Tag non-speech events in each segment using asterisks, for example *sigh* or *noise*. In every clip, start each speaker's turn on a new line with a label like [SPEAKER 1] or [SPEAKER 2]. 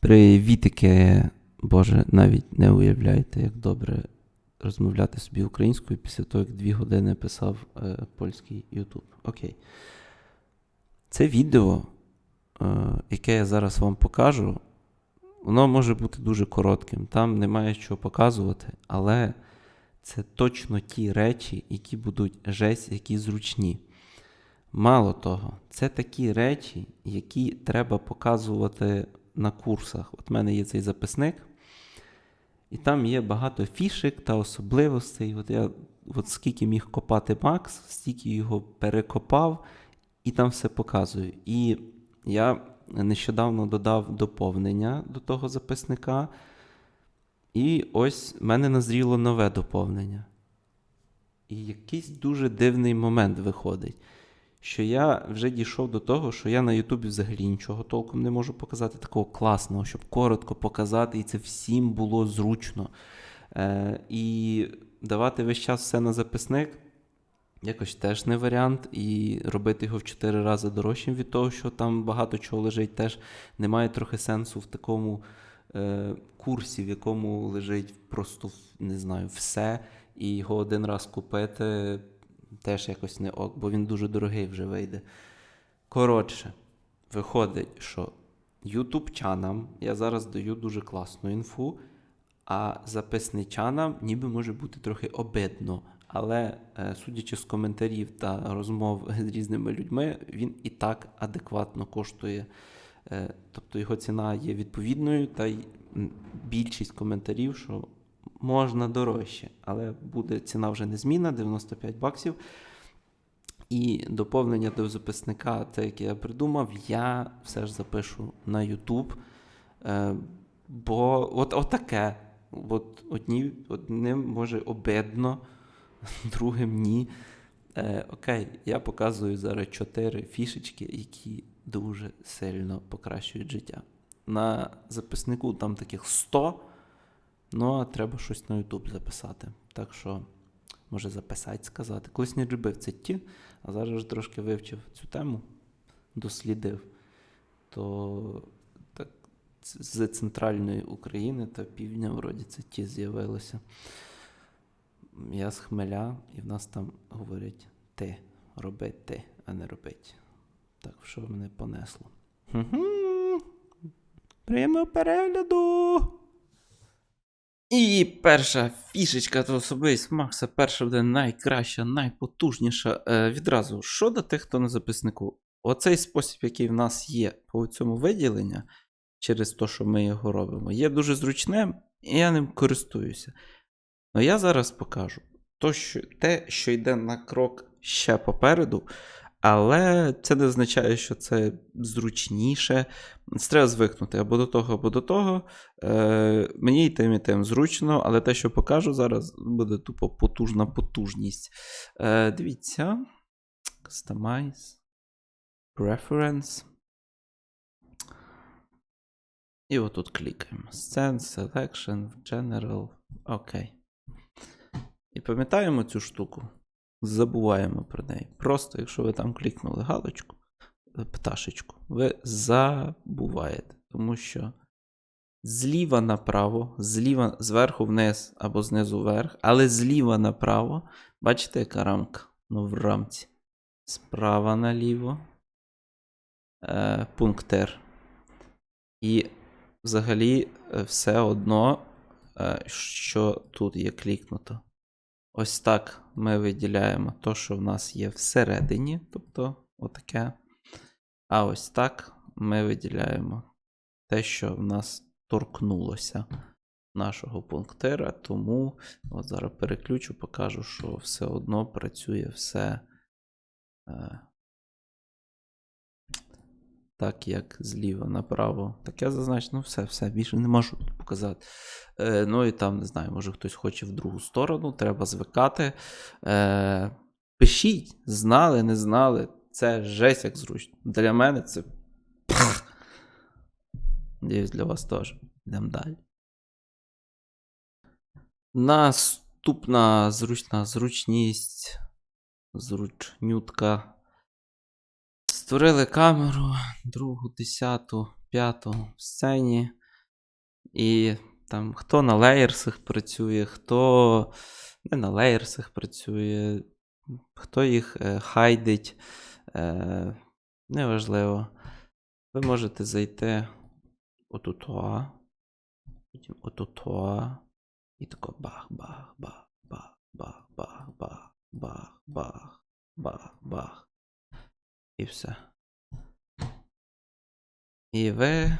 [SPEAKER 1] Привітики, Боже, навіть не уявляєте, як добре розмовляти собі українською після того, як дві години писав е, польський YouTube. Окей. Це відео, е, яке я зараз вам покажу, воно може бути дуже коротким. Там немає що показувати, але це точно ті речі, які будуть жесть, які зручні. Мало того, це такі речі, які треба показувати на курсах. От в мене є цей записник, і там є багато фішек та особливостей. От я от скільки міг копати Макс, стільки його перекопав, і там все показую. І я нещодавно додав доповнення до того записника. І ось в мене назріло нове доповнення. І якийсь дуже дивний момент виходить, що я вже дійшов до того, що я на Ютубі взагалі нічого толком не можу показати, такого класного, щоб коротко показати, і це всім було зручно. Е, і давати весь час все на записник якось теж не варіант. І робити його в 4 рази дорожчим від того, що там багато чого лежить, теж немає трохи сенсу в такому е, курсі, в якому лежить просто не знаю, все, і його один раз купити теж якось не ок, бо він дуже дорогий вже вийде. Коротше, виходить, що ютубчанам я зараз даю дуже класну інфу, а записничанам ніби може бути трохи обидно. Але, е, судячи з коментарів та розмов з різними людьми, він і так адекватно коштує. Е, Тобто його ціна є відповідною, та й більшість коментарів, що можна дорожче, але буде ціна вже незмінна, 95 баксів. І доповнення до записника, те, яке я придумав, я все ж запишу на YouTube. Е, бо от, от таке. От одні, одним може обидно, *laughs* другим ні. Е, окей, я показую зараз чотири фішечки, які дуже сильно покращують життя. На записнику там таких 100, ну а треба щось на YouTube записати. Так що, може записати, сказати. Колись не любив це ті, а зараз вже трошки вивчив цю тему, дослідив. То так, з центральної України та півдня, вроді, це ті з'явилося. Я з Хмеля, і в нас там говорять ти, роби ти, а не робить. Так, що мене понесло? Хм-хм. Перегляду! І перша фішечка то особистість Макса, перша буде найкраща, найпотужніша. Е, відразу, що до тих, хто на записнику? Оцей спосіб, який в нас є по цьому виділенню, через те, що ми його робимо, є дуже зручним, і я ним користуюся. Ну я зараз покажу то, що, те, що йде на крок ще попереду, але це не означає, що це зручніше. Треба звикнути або до того, або до того. Е, Мені і тим, і тим зручно, але те, що покажу зараз, буде тупо потужна потужність. Е, Дивіться. Customize. Preference. І отут клікаємо. Send, Selection, General. Окей. І пам'ятаємо цю штуку. Забуваємо про неї. Просто, якщо ви там клікнули галочку, е, пташечку, ви забуваєте. Тому що зліва направо, зліва, зверху вниз або знизу вверх, але зліва направо, бачите, яка рамка? Ну, в рамці. Справа наліво. Е, пунктир. І взагалі е, все одно, е, що тут є клікнуто. Ось так ми виділяємо то, що в нас є всередині, тобто отаке. А ось так ми виділяємо те, що в нас торкнулося нашого пунктира. Тому от зараз переключу, покажу, що все одно працює все е, так, як зліва направо. Таке зазначено, все, все, більше не можу тут показати. Е, ну і там, не знаю, може хтось хоче в другу сторону, треба звикати. Е, Пишіть, знали, не знали. Це жесть як зручно. Для мене це. Надіюсь, для вас теж. Йдемо далі. Наступна зручна зручність. Зручнютка. Створили камеру, другу, десяту, п'яту в сцені. І там хто на леєрсах працює, хто не на леєрсах працює, хто їх е, хайдить, е, неважливо. Ви можете зайти отутуа, потім отутуа, і тако бах, І все. І ви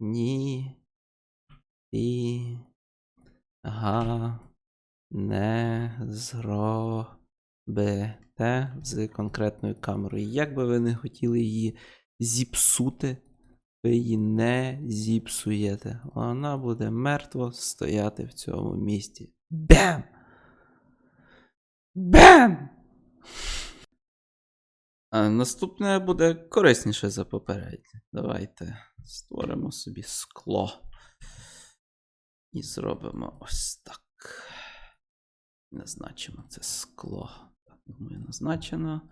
[SPEAKER 1] ні і га не зробите з конкретною камерою. Як би ви не хотіли її зіпсути, ви її не зіпсуєте. Вона буде мертво стояти в цьому місці. Бем! Бем! Наступне буде корисніше за попереднє. Давайте створимо собі скло. І зробимо ось так. Назначимо це скло. Так, думаю, назначено.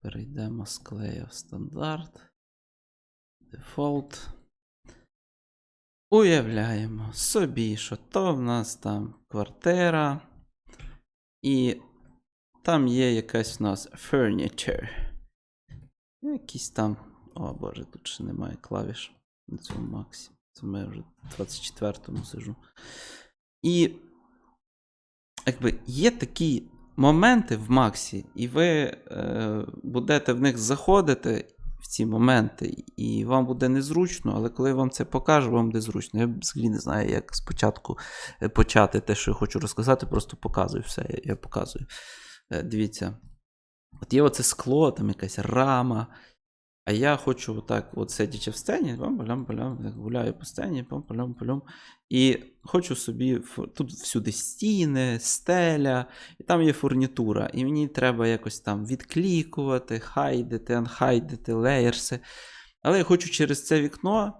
[SPEAKER 1] Перейдемо з клею в стандарт. Дефолт. Уявляємо собі, що то в нас там квартира. І там є якась у нас furniture. Якісь там. О боже, тут ще немає клавіш на цьому Максі. Це ми вже в 24-му сижу. І якби є такі моменти в Максі, і ви е, будете в них заходити в ці моменти, і вам буде незручно, але коли я вам це покажу, вам буде зручно. Я взагалі не знаю, як спочатку е, почати те, що я хочу розказати, просто показую все. Я, я показую. Е, дивіться. От є оце скло, там якась рама. А я хочу отак, от сидячи в сцені, бам-балям-балям, гуляю по сцені, бам-балям-балям. І хочу собі тут всюди стіни, стеля, і там є фурнітура. І мені треба якось там відклікувати, хайдити, анхайдити, леєрси. Але я хочу через це вікно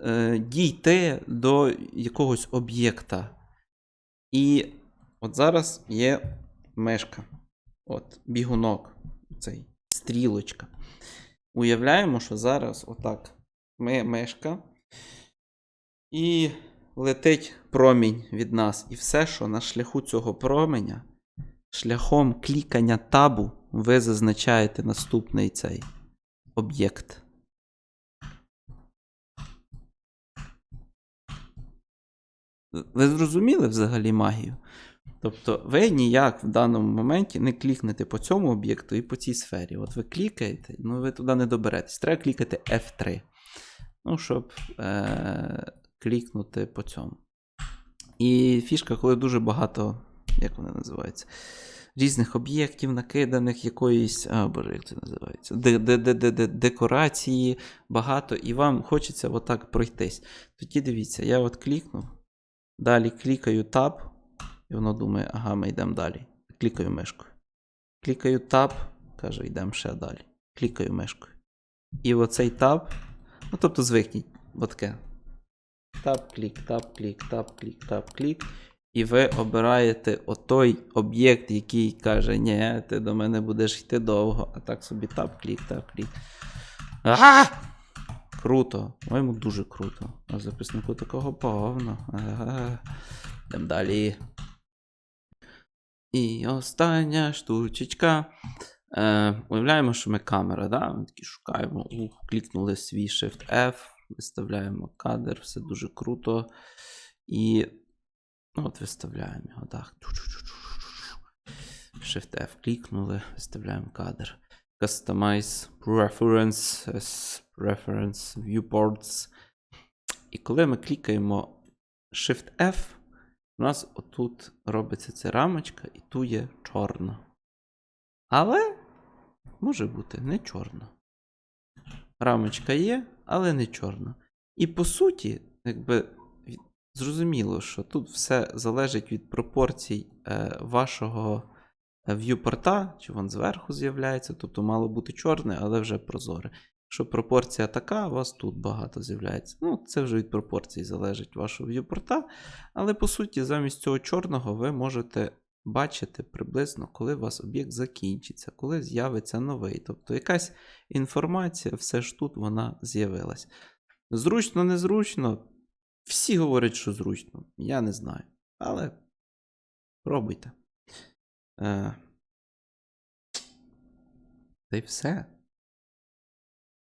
[SPEAKER 1] е, дійти до якогось об'єкта. І от зараз є мишка. От, бігунок, цей стрілочка. Уявляємо, що зараз отак ми мишка, і летить промінь від нас. І все, що на шляху цього променя, шляхом клікання табу, ви зазначаєте наступний цей об'єкт. Ви зрозуміли взагалі магію? Тобто ви ніяк в даному моменті не клікнете по цьому об'єкту і по цій сфері. От ви клікаєте, ну ви туди не доберетесь. Треба клікати F3. Ну, щоб е- клікнути по цьому. І фішка, коли дуже багато, як вони називаються, різних об'єктів, накиданих якоїсь. А, боже, як це називається? Де- де- де- де- де- Декорації багато, і вам хочеться отак пройтись. Тоді дивіться, я от клікнув, далі клікаю Tab. І воно думає, ага, ми йдемо далі. Клікаю мишкою. Клікаю Tab, каже, йдемо ще далі. Клікаю мишкою. І оцей таб, ну тобто звикніть, от таке. Таб, клік, таб, клік, таб, клік, таб, клік. І ви обираєте отой об'єкт, який каже, ні, ти до мене будеш йти довго, а так собі таб, клік, таб, клік. А! Круто. По-моєму, дуже круто. А записнику такого повно. Ага. Йдемо далі. І остання штучечка. Е, уявляємо, що ми камера, да? Ми такі шукаємо, ух, клікнули свій Shift F, виставляємо кадр, все дуже круто. І ну, от виставляємо його так. Shift F клікнули, виставляємо кадр. Customize Preferences, Preference Viewports. І коли ми клікаємо Shift F, у нас отут робиться ця рамочка, і тут є чорно. Але може бути не чорно. Рамочка є, але не чорно. І по суті, якби зрозуміло, що тут все залежить від пропорцій е, вашого е, в'юпорта, чи він зверху з'являється, тобто мало бути чорне, але вже прозоре. Якщо пропорція така, у вас тут багато з'являється. Ну, це вже від пропорцій залежить вашого в'юпорта. Але по суті, замість цього чорного ви можете бачити приблизно, коли у вас об'єкт закінчиться, коли з'явиться новий. Тобто якась інформація, все ж тут вона з'явилась. Зручно, незручно. Всі говорять, що зручно. Я не знаю. Але пробуйте. Е, Та й все.